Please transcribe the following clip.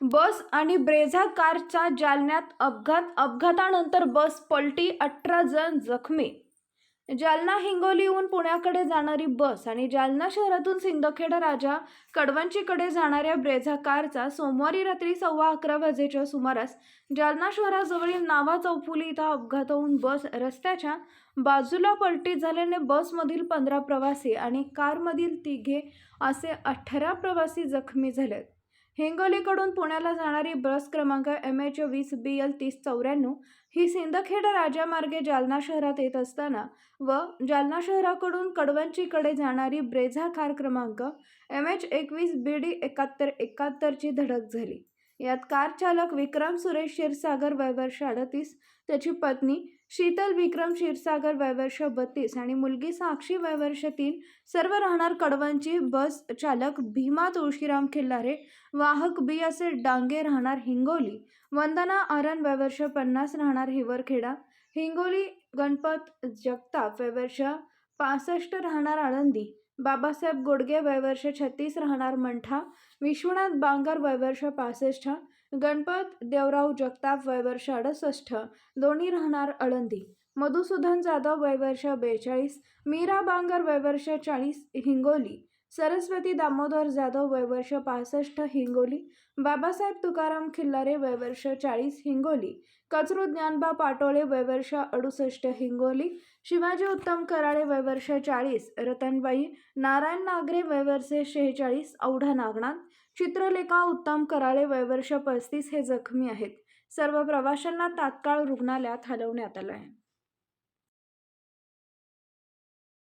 बस आणि ब्रेझा कारचा जालन्यात अपघात अपघातानंतर बस पलटी अठरा जण जखमी. जालना हिंगोलीहून पुण्याकडे जाणारी बस आणि जालना शहरातून सिंदखेड राजा कडवंचीकडे जाणाऱ्या ब्रेझा कारचा सोमवारी रात्री सव्वा अकरा वाजेच्या सुमारास जालना शहराजवळील नावा चौफुली इथं अपघात होऊन बस रस्त्याच्या बाजूला पलटी झाल्याने बसमधील पंधरा प्रवासी आणि कारमधील तिघे असे अठरा प्रवासी जखमी झालेत. हिंगोलीकडून पुण्याला जाणारी बस क्रमांक एम एच वीस बी एल तीस चौऱ्याण्णव ही सिंदखेड राजामार्गे जालना शहरात येत असताना व जालना शहराकडून कडवंचीकडे जाणारी ब्रेझा कार क्रमांक एम एच एकवीस बी डी एकाहत्तर एकाहत्तरची धडक झाली. यात कार चालक विक्रम सुरेश क्षीरसागर वयवर्ष अडतीस त्याची पत्नी शीतल विक्रम क्षीरसागर वयवर्ष बत्तीस. आणि मुलगी साक्षी वयवर्ष तीन. सर्व राहणार कडवंची बस चालक भीमा तुळशीराम खिल्लारे. वाहक बी असे डांगे राहणार हिंगोली. वंदना आरण वयवर्ष पन्नास राहणार हिवरखेडा. हिंगोली गणपत जगताप वयवर्ष पासष्ट राहणार आळंदी. बाबासाहेब गोडगे वयवर्ष छत्तीस राहणार मंठा विश्वनाथ बांगर वयवर्ष पासष्ट गणपत देवराव जगताप वयवर्ष अडसष्ट दोन्ही राहणार अळंदी मधुसूदन जाधव वयवर्ष बेचाळीस मीरा बांगर वयवर्ष चाळीस हिंगोली. सरस्वती दामोदर जाधव वयवर्ष पासष्ट हिंगोली बाबासाहेब तुकाराम खिल्लारे वयवर्ष चाळीस हिंगोली कचरू ज्ञानबा पाटोळे वयवर्ष अडुसष्ट हिंगोली शिवाजी उत्तम कराळे वयवर्ष चाळीस रतनबाई नारायण नागरे वयवर्ष शेहेचाळीस औढा नागनाथ चित्रलेखा उत्तम कराळे वयवर्ष पस्तीस हे जखमी आहेत. सर्व प्रवाशांना तात्काळ रुग्णालयात हलवण्यात आलं आहे